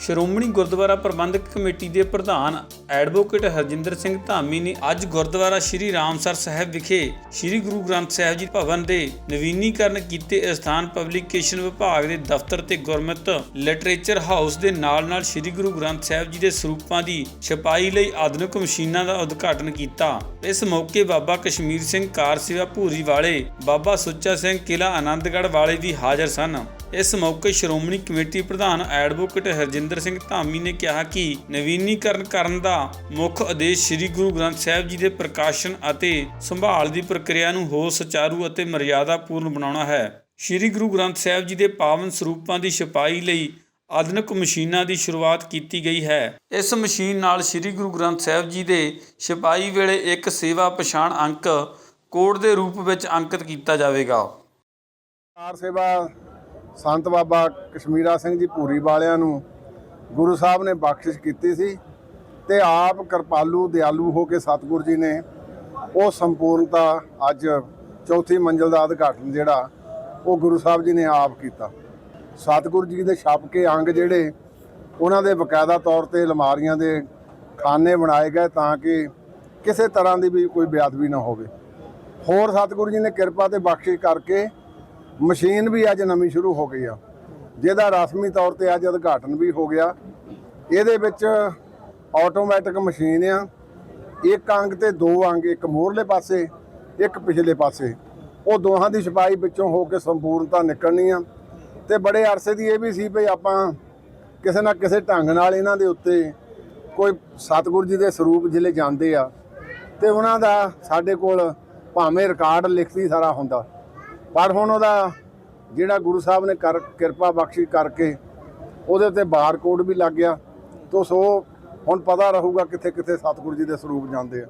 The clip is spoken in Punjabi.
ਸ਼੍ਰੋਮਣੀ ਗੁਰਦੁਆਰਾ ਪ੍ਰਬੰਧਕ ਕਮੇਟੀ ਦੇ ਪ੍ਰਧਾਨ ਐਡਵੋਕੇਟ ਹਰਜਿੰਦਰ ਸਿੰਘ ਧਾਮੀ ਨੇ ਅੱਜ ਗੁਰਦੁਆਰਾ ਸ਼੍ਰੀ ਰਾਮਸਰ ਸਾਹਿਬ ਵਿਖੇ ਸ਼੍ਰੀ ਗੁਰੂ ਗ੍ਰੰਥ ਸਾਹਿਬ ਜੀ ਭਵਨ ਦੇ ਨਵੀਨੀਕਰਨ ਕੀਤੇ ਸਥਾਨ ਪਬਲੀਕੇਸ਼ਨ ਵਿਭਾਗ ਦੇ ਦਫ਼ਤਰ ਤੇ ਗੁਰਮਤ ਲਿਟਰੇਚਰ ਹਾਊਸ ਦੇ ਨਾਲ-ਨਾਲ ਸ਼੍ਰੀ ਗੁਰੂ ਗ੍ਰੰਥ ਸਾਹਿਬ ਜੀ ਦੇ ਸਰੂਪਾਂ ਦੀ ਛਪਾਈ ਲਈ ਆਧੁਨਿਕ ਮਸ਼ੀਨਾਂ ਦਾ ਉਦਘਾਟਨ ਕੀਤਾ। ਇਸ ਮੌਕੇ ਬਾਬਾ ਕਸ਼ਮੀਰ ਸਿੰਘ ਕਾਰ ਸੇਵਾ ਭੂਰੀ ਵਾਲੇ ਬਾਬਾ ਸੁੱਚਾ ਸਿੰਘ ਕਿਲਾ ਆਨੰਦਗੜ੍ਹ ਵਾਲੇ ਵੀ ਹਾਜ਼ਰ ਸਨ। ਇਸ ਮੌਕੇ ਸ਼੍ਰੋਮਣੀ ਕਮੇਟੀ ਪ੍ਰਧਾਨ ਐਡਵੋਕੇਟ ਹਰਜਿੰਦਰ ਸਿੰਘ ਧਾਮੀ ਨੇ ਕਿਹਾ ਕਿ ਨਵੀਨੀਕਰਨ ਕਰਨ ਦਾ ਮੁੱਖ ਉਦੇਸ਼ ਸ੍ਰੀ ਗੁਰੂ ਗ੍ਰੰਥ ਸਾਹਿਬ ਜੀ ਦੇ ਪ੍ਰਕਾਸ਼ਨ ਅਤੇ ਸੰਭਾਲ ਦੀ ਪ੍ਰਕਿਰਿਆ ਨੂੰ ਹੋਰ ਸੁਚਾਰੂ ਅਤੇ ਮਰਿਆਦਾਪੂਰਨ ਬਣਾਉਣਾ ਹੈ। ਸ੍ਰੀ ਗੁਰੂ ਗ੍ਰੰਥ ਸਾਹਿਬ ਜੀ ਦੇ ਪਾਵਨ ਸਰੂਪਾਂ ਦੀ ਛਪਾਈ ਲਈ ਆਧੁਨਿਕ ਮਸ਼ੀਨਾਂ ਦੀ ਸ਼ੁਰੂਆਤ ਕੀਤੀ ਗਈ ਹੈ। ਇਸ ਮਸ਼ੀਨ ਨਾਲ ਸ੍ਰੀ ਗੁਰੂ ਗ੍ਰੰਥ ਸਾਹਿਬ ਜੀ ਦੇ ਛਪਾਈ ਵੇਲੇ ਇੱਕ ਸੇਵਾ ਪਛਾਣ ਅੰਕ ਕੋਡ ਦੇ ਰੂਪ ਵਿੱਚ ਅੰਕਿਤ ਕੀਤਾ ਜਾਵੇਗਾ। ਕਾਰ ਸੇਵਾ ਸੰਤ ਬਾਬਾ ਕਸ਼ਮੀਰਾ ਸਿੰਘ ਜੀ ਭੂਰੀ ਵਾਲਿਆਂ ਨੂੰ ਗੁਰੂ ਸਾਹਿਬ ਨੇ ਬਖਸ਼ਿਸ਼ ਕੀਤੀ ਸੀ ਤੇ ਆਪ ਕਿਰਪਾਲੂ, ਦਿਆਲੂ ਹੋ ਕੇ ਸਤਿਗੁਰੂ ਜੀ ਨੇ ਉਹ ਸੰਪੂਰਨਤਾ ਅੱਜ ਚੌਥੀ ਮੰਜ਼ਲ ਦਾ ਉਦਘਾਟਨ ਜਿਹੜਾ ਉਹ ਗੁਰੂ ਸਾਹਿਬ ਜੀ ਨੇ ਆਪ ਕੀਤਾ। ਸਤਿਗੁਰੂ ਜੀ ਦੇ ਛਾਪ ਕੇ ਅੰਗ ਜਿਹੜੇ ਉਹਨਾਂ ਦੇ ਬਕਾਇਦਾ ਤੌਰ ਤੇ ਅਲਮਾਰੀਆਂ ਦੇ ਖਾਨੇ ਬਣਾਏ ਗਏ ਤਾਂ ਕਿ ਕਿਸੇ ਤਰ੍ਹਾਂ ਦੀ ਵੀ ਕੋਈ ਬੇਅਦਬੀ ਨਾ ਹੋਵੇ। ਹੋਰ ਸਤਿਗੁਰੂ ਜੀ ਨੇ ਕਿਰਪਾ ਤੇ ਬਖਸ਼ਿਸ਼ ਕਰਕੇ ਮਸ਼ੀਨ ਵੀ ਅੱਜ ਨਵੀਂ ਸ਼ੁਰੂ ਹੋ ਗਈ ਆ। ਜਿਹਦਾ ਰਸਮੀ ਤੌਰ ਤੇ ਅੱਜ ਉਦਘਾਟਨ ਵੀ ਹੋ ਗਿਆ। ਇਹਦੇ ਵਿੱਚ ਆਟੋਮੈਟਿਕ ਮਸ਼ੀਨ ਆ। ਇੱਕ ਅੰਗ ਤੇ ਦੋ ਅੰਗ, ਇੱਕ ਮੋਹਰਲੇ ਪਾਸੇ, ਇੱਕ ਪਿਛਲੇ ਪਾਸੇ। ਉਹ ਦੋਹਾਂ ਦੀ ਛਪਾਈ ਵਿੱਚੋਂ ਹੋ ਕੇ ਸੰਪੂਰਨਤਾ ਨਿਕਲਣੀ ਆ। ਤੇ ਬੜੇ ਅਰਸੇ ਦੀ ਇਹ ਵੀ ਸੀ ਵੀ ਆਪਾਂ ਕਿਸੇ ਨਾ ਕਿਸੇ ਢੰਗ ਨਾਲ ਇਹਨਾਂ ਦੇ ਉੱਤੇ ਕੋਈ ਸਤਿਗੁਰੂ ਜੀ ਦੇ ਸਰੂਪ ਜ਼ਿਲ੍ਹੇ ਜਾਂਦੇ ਆ। ਤੇ ਉਹਨਾਂ ਦਾ ਸਾਡੇ ਕੋਲ ਭਾਵੇਂ ਰਿਕਾਰਡ ਲਿਖਤੀ ਸਾਰਾ ਹੁੰਦਾ। ਪਰ ਹੁਣ ਉਹਦਾ ਜਿਹੜਾ ਗੁਰੂ ਸਾਹਿਬ ਨੇ ਕਰ ਕਿਰਪਾ ਬਖਸ਼ੀ ਕਰਕੇ ਉਹਦੇ ਉੱਤੇ ਬਾਰਕੋਡ ਵੀ ਲੱਗ ਗਿਆ। ਤੋ ਸੋ ਹੁਣ ਪਤਾ ਰਹੂਗਾ ਕਿੱਥੇ ਕਿੱਥੇ ਸਤਿਗੁਰੂ ਜੀ ਦੇ ਸਰੂਪ ਜਾਂਦੇ ਆ।